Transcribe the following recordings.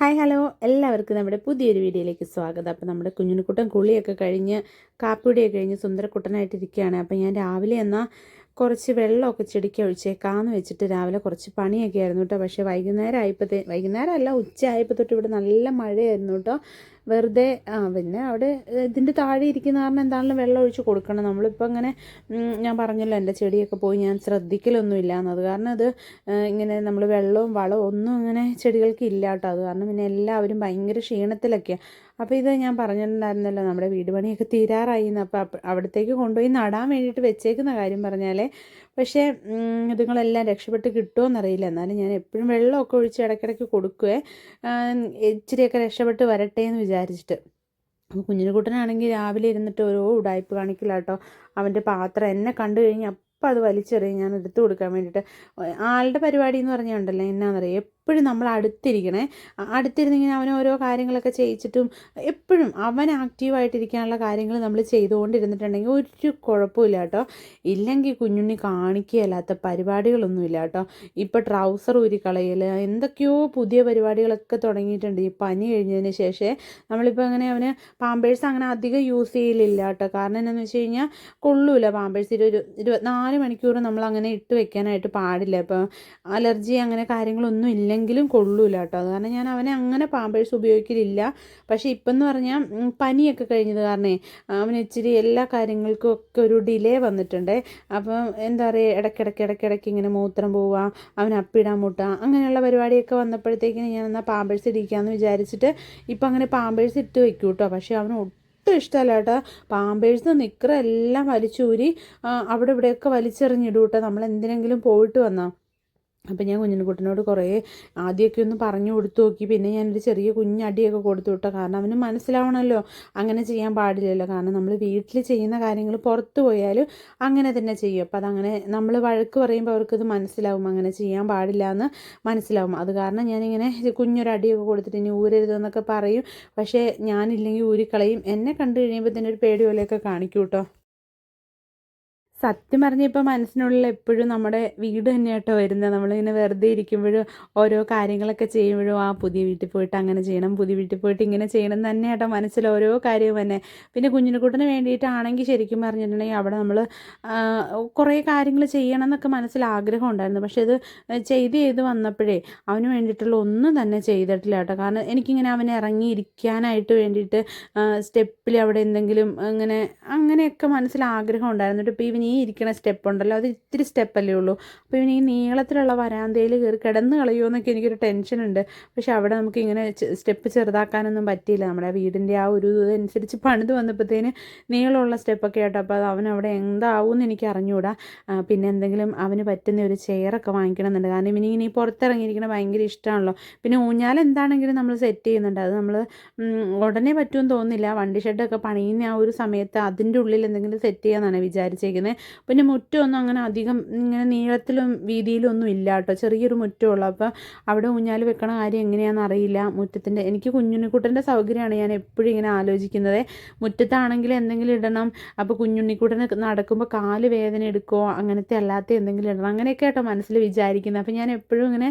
Hi hello എല്ലാവർക്കും നമ്മുടെ പുതിയൊരു വീഡിയോയിലേക്ക് സ്വാഗതം. അപ്പോൾ നമ്മുടെ കുഞ്ഞിനുക്കുട്ടൻ കുളിയൊക്കെ കഴിഞ്ഞ് കാപ്പിയുടെയൊക്കെ കഴിഞ്ഞ് സുന്ദരക്കുട്ടനായിട്ടിരിക്കുകയാണ്. അപ്പോൾ ഞാൻ രാവിലെ എന്നാൽ കുറച്ച് വെള്ളമൊക്കെ ചെടിക്ക് ഒഴിച്ചേക്കാന്ന് വെച്ചിട്ട് രാവിലെ കുറച്ച് പണിയൊക്കെ ആയിരുന്നു കേട്ടോ. പക്ഷേ വൈകുന്നേരം ആയപ്പോഴത്തേ വൈകുന്നേരം അല്ല ഉച്ച ആയപ്പോൾ തൊട്ട് ഇവിടെ നല്ല മഴയായിരുന്നു കേട്ടോ. വെറുതെ ആ പിന്നെ അവിടെ ഇതിന്റെ താഴെ ഇരിക്കുന്ന കാരണം എന്താണെങ്കിലും വെള്ളം ഒഴിച്ച് കൊടുക്കണം. നമ്മളിപ്പോൾ അങ്ങനെ ഉം, ഞാൻ പറഞ്ഞല്ലോ എന്റെ ചെടിയൊക്കെ പോയി ഞാൻ ശ്രദ്ധിക്കലൊന്നും ഇല്ല എന്നത് കാരണം അത് ഇങ്ങനെ നമ്മൾ വെള്ളവും വളവും ഒന്നും അങ്ങനെ ചെടികൾക്ക് ഇല്ല കേട്ടോ. അത് കാരണം പിന്നെ എല്ലാവരും ഭയങ്കര ക്ഷീണത്തിലൊക്കെയാണ് അപ്പോൾ ഇത് ഞാൻ പറഞ്ഞിട്ടുണ്ടായിരുന്നല്ലോ നമ്മുടെ വീട് പണിയൊക്കെ തീരാറായി എന്ന്. അപ്പോൾ അവിടത്തേക്ക് കൊണ്ടുപോയി നടാൻ വേണ്ടിയിട്ട് വെച്ചേക്കുന്ന കാര്യം പറഞ്ഞാലേ പക്ഷേ ഇതുങ്ങളെല്ലാം രക്ഷപ്പെട്ട് കിട്ടുമോ എന്നറിയില്ല എന്നാലും ഞാൻ എപ്പോഴും വെള്ളമൊക്കെ ഒഴിച്ച് ഇടയ്ക്കിടയ്ക്ക് കൊടുക്കുവേ. ഇച്ചിരിയൊക്കെ രക്ഷപ്പെട്ട് വരട്ടെ എന്ന് വിചാരിച്ചിട്ട്. അപ്പോൾ കുഞ്ഞിനുകുട്ടനാണെങ്കിൽ രാവിലെ ഇരുന്നിട്ട് ഓരോ ഉടായ്പ് കാണിക്കില്ല കേട്ടോ അവന്റെ പാത്രം എന്നെ കണ്ടു കഴിഞ്ഞാൽ അപ്പം അത് വലിച്ചെറിയും. ഞാൻ എടുത്തു കൊടുക്കാൻ വേണ്ടിയിട്ട്. ആളുടെ പരിപാടി എന്ന് പറഞ്ഞാൽ ഉണ്ടല്ലോ എന്നാണെന്നറിയാം എപ്പോഴും നമ്മൾ അടുത്തിരിക്കണേ. അടുത്തിരുന്നിങ്ങനെ അവൻ ഓരോ കാര്യങ്ങളൊക്കെ ചെയ്യിച്ചിട്ടും എപ്പോഴും അവൻ ആക്റ്റീവായിട്ടിരിക്കാനുള്ള കാര്യങ്ങൾ നമ്മൾ ചെയ്തുകൊണ്ടിരുന്നിട്ടുണ്ടെങ്കിൽ ഒരു കുഴപ്പമില്ല കേട്ടോ. ഇല്ലെങ്കിൽ കുഞ്ഞുണ്ണി കാണിക്കുകയല്ലാത്ത പരിപാടികളൊന്നുമില്ല കേട്ടോ. ഇപ്പോൾ ട്രൗസർ ഊരി കളയൽ എന്തൊക്കെയോ പുതിയ പരിപാടികളൊക്കെ തുടങ്ങിയിട്ടുണ്ട്. ഈ പനി കഴിഞ്ഞതിന് ശേഷം നമ്മളിപ്പോൾ അങ്ങനെ അവന് പാമ്പേഴ്സ് അങ്ങനെ അധികം യൂസ് ചെയ്യലില്ല കേട്ടോ. കാരണം എന്താണെന്ന് വെച്ച് കഴിഞ്ഞാൽ കൊള്ളൂല പാമ്പേഴ്സ്. ഒരു ഇരുപത്തിനാല് മണിക്കൂർ നമ്മൾ അങ്ങനെ ഇട്ട് വെക്കാനായിട്ട് പാടില്ല. ഇപ്പോൾ അലർജി അങ്ങനെ കാര്യങ്ങളൊന്നും ഇല്ലെങ്കിലും കൊള്ളൂല കേട്ടോ. കാരണം ഞാൻ അവനെ അങ്ങനെ പാമ്പേഴ്സ് ഉപയോഗിക്കലില്ല. പക്ഷേ ഇപ്പം എന്ന് പറഞ്ഞാൽ പനിയൊക്കെ കഴിഞ്ഞത് കാരണേ അവന് ഇച്ചിരി എല്ലാ കാര്യങ്ങൾക്കും ഒക്കെ ഒരു ഡിലേ വന്നിട്ടുണ്ട്. അപ്പം എന്താ പറയുക ഇടയ്ക്കിടയ്ക്ക് ഇടയ്ക്കിടയ്ക്ക് ഇങ്ങനെ മൂത്രം പോവുക അവൻ അപ്പിടാൻ മുട്ടുക അങ്ങനെയുള്ള പരിപാടിയൊക്കെ വന്നപ്പോഴത്തേക്കിന് ഞാൻ എന്നാൽ പാമ്പേഴ്സ് ഇടിക്കാമെന്ന് വിചാരിച്ചിട്ട് ഇപ്പം അങ്ങനെ പാമ്പേഴ്സ് ഇട്ട് വെക്കും കേട്ടോ പക്ഷേ അവന് ഒട്ടും ഇഷ്ടമല്ല കേട്ടോ. പാമ്പേഴ്സ് നിക്കറെല്ലാം വലിച്ചൂരി അവിടെ ഇവിടെയൊക്കെ വലിച്ചെറിഞ്ഞിടും കേട്ടോ നമ്മൾ എന്തിനെങ്കിലും പോയിട്ട് വന്നാൽ അപ്പം ഞാൻ കുഞ്ഞിനുകുട്ടനോട് കുറേ ആദ്യമൊക്കെ ഒന്ന് പറഞ്ഞു കൊടുത്തു നോക്കി. പിന്നെ ഞാനൊരു ചെറിയ കുഞ്ഞടിയൊക്കെ കൊടുത്തു വിട്ടോ. കാരണം അവന് മനസ്സിലാവണമല്ലോ അങ്ങനെ ചെയ്യാൻ പാടില്ലല്ലോ. കാരണം നമ്മൾ വീട്ടിൽ ചെയ്യുന്ന കാര്യങ്ങൾ പുറത്തു പോയാലും അങ്ങനെ തന്നെ ചെയ്യും. അപ്പം അതങ്ങനെ നമ്മൾ വഴക്ക് പറയുമ്പോൾ അവർക്കത് മനസ്സിലാവും. അങ്ങനെ ചെയ്യാൻ പാടില്ല എന്ന് മനസ്സിലാവും. അത് കാരണം ഞാനിങ്ങനെ കുഞ്ഞൊരടിയൊക്കെ കൊടുത്തിട്ട് ഇനി ഊരരുതെന്നൊക്കെ പറയും. പക്ഷേ ഞാനില്ലെങ്കിൽ ഊരിക്കളയും. എന്നെ കണ്ടു കഴിയുമ്പോൾ തന്നെ ഒരു പേടി പോലെയൊക്കെ കാണിക്കും കേട്ടോ സത്യം പറഞ്ഞാൽ മനസ്സിനുള്ളിൽ എപ്പോഴും നമ്മുടെ വീട് തന്നെ തന്നെയാട്ടോ വരുന്നത്. നമ്മളിങ്ങനെ വെറുതെ ഇരിക്കുമ്പോഴും ഓരോ കാര്യങ്ങളൊക്കെ ചെയ്യുമ്പോഴും ആ പുതിയ വീട്ടിൽ പോയിട്ട് അങ്ങനെ ചെയ്യണം പുതിയ വീട്ടിൽ പോയിട്ട് ഇങ്ങനെ ചെയ്യണം തന്നെ തന്നെയാട്ടോ മനസ്സിൽ ഓരോ കാര്യവും തന്നെ. പിന്നെ കുഞ്ഞിനുകുട്ടന് വേണ്ടിയിട്ടാണെങ്കിൽ ശരിക്കും പറഞ്ഞിട്ടുണ്ടെങ്കിൽ അവിടെ നമ്മൾ കുറേ കാര്യങ്ങൾ ചെയ്യണം എന്നൊക്കെ മനസ്സിൽ ആഗ്രഹം ഉണ്ടായിരുന്നു. പക്ഷേ ഇത് ചെയ്ത് ചെയ്ത് വന്നപ്പോഴേ അവന് വേണ്ടിയിട്ടുള്ള ഒന്നും തന്നെ ചെയ്തിട്ടില്ല കേട്ടോ. കാരണം എനിക്കിങ്ങനെ അവനെ ഇറങ്ങിയിരിക്കാനായിട്ട് വേണ്ടിയിട്ട് സ്റ്റെപ്പിൽ അവിടെ എന്തെങ്കിലും അങ്ങനെ അങ്ങനെയൊക്കെ മനസ്സിൽ ആഗ്രഹം ഉണ്ടായിരുന്നു. ഇപ്പോൾ ഈ ഇരിക്കണ സ്റ്റെപ്പ് ഉണ്ടല്ലോ അത് ഇത്തിരി സ്റ്റെപ്പല്ലേ ഉള്ളൂ. അപ്പോൾ ഇവൻ ഈ നീളത്തിലുള്ള വരാന്തയിൽ കയറി കിടന്ന് കളയുമോ എന്നൊക്കെ എനിക്കൊരു ടെൻഷനുണ്ട്. പക്ഷെ അവിടെ നമുക്ക് ഇങ്ങനെ സ്റ്റെപ്പ് ചെറുതാക്കാനൊന്നും പറ്റിയില്ല. നമ്മുടെ വീടിന്റെ ആ ഒരു ഇതനുസരിച്ച് പണിത് വന്നപ്പോഴത്തേന് നീളമുള്ള സ്റ്റെപ്പൊക്കെ ആയിട്ടോ അപ്പോൾ അത് അവൻ അവിടെ എന്താവും എനിക്ക് അറിഞ്ഞുകൂടാ പിന്നെ എന്തെങ്കിലും അവന് പറ്റുന്ന ഒരു ചെയറൊക്കെ വാങ്ങിക്കണം എന്നുണ്ട് കാരണം ഇവനിങ്ങനെ ഈ പുറത്തിറങ്ങിയിരിക്കണ ഭയങ്കര ഇഷ്ടമാണല്ലോ. പിന്നെ ഊഞ്ഞാൽ എന്താണെങ്കിലും നമ്മൾ സെറ്റ് ചെയ്യുന്നുണ്ട്. അത് നമ്മൾ ഉടനെ പറ്റുമെന്ന് തോന്നുന്നില്ല. വണ്ടി ഷെഡൊക്കെ പണിയുന്ന ആ ഒരു സമയത്ത് അതിന്റെ ഉള്ളിൽ എന്തെങ്കിലും സെറ്റ് ചെയ്യാമെന്നാണ് വിചാരിച്ചേക്കുന്നത് പിന്നെ മുറ്റമൊന്നും അങ്ങനെ അധികം ഇങ്ങനെ നീളത്തിലും വീതിയിലും ഒന്നും ഇല്ല കേട്ടോ. ചെറിയൊരു മുറ്റമുള്ളൂ. അപ്പോൾ അവിടെ ഊഞ്ഞാൽ വെക്കണ കാര്യം എങ്ങനെയാണെന്ന് അറിയില്ല. മുറ്റത്തിന്റെ എനിക്ക് കുഞ്ഞുണ്ണിക്കുട്ടന്റെ സൗകര്യമാണ് ഞാൻ എപ്പോഴും ഇങ്ങനെ ആലോചിക്കുന്നത്. മുറ്റത്താണെങ്കിൽ എന്തെങ്കിലും ഇടണം. അപ്പോൾ കുഞ്ഞുണ്ണിക്കുട്ടന് നടക്കുമ്പോൾ കാൽ വേദന എടുക്കുമോ അങ്ങനത്തെ അല്ലാത്ത എന്തെങ്കിലും ഇടണം. അങ്ങനെയൊക്കെ കേട്ടോ മനസ്സിൽ വിചാരിക്കുന്നത്. അപ്പോൾ ഞാൻ എപ്പോഴും ഇങ്ങനെ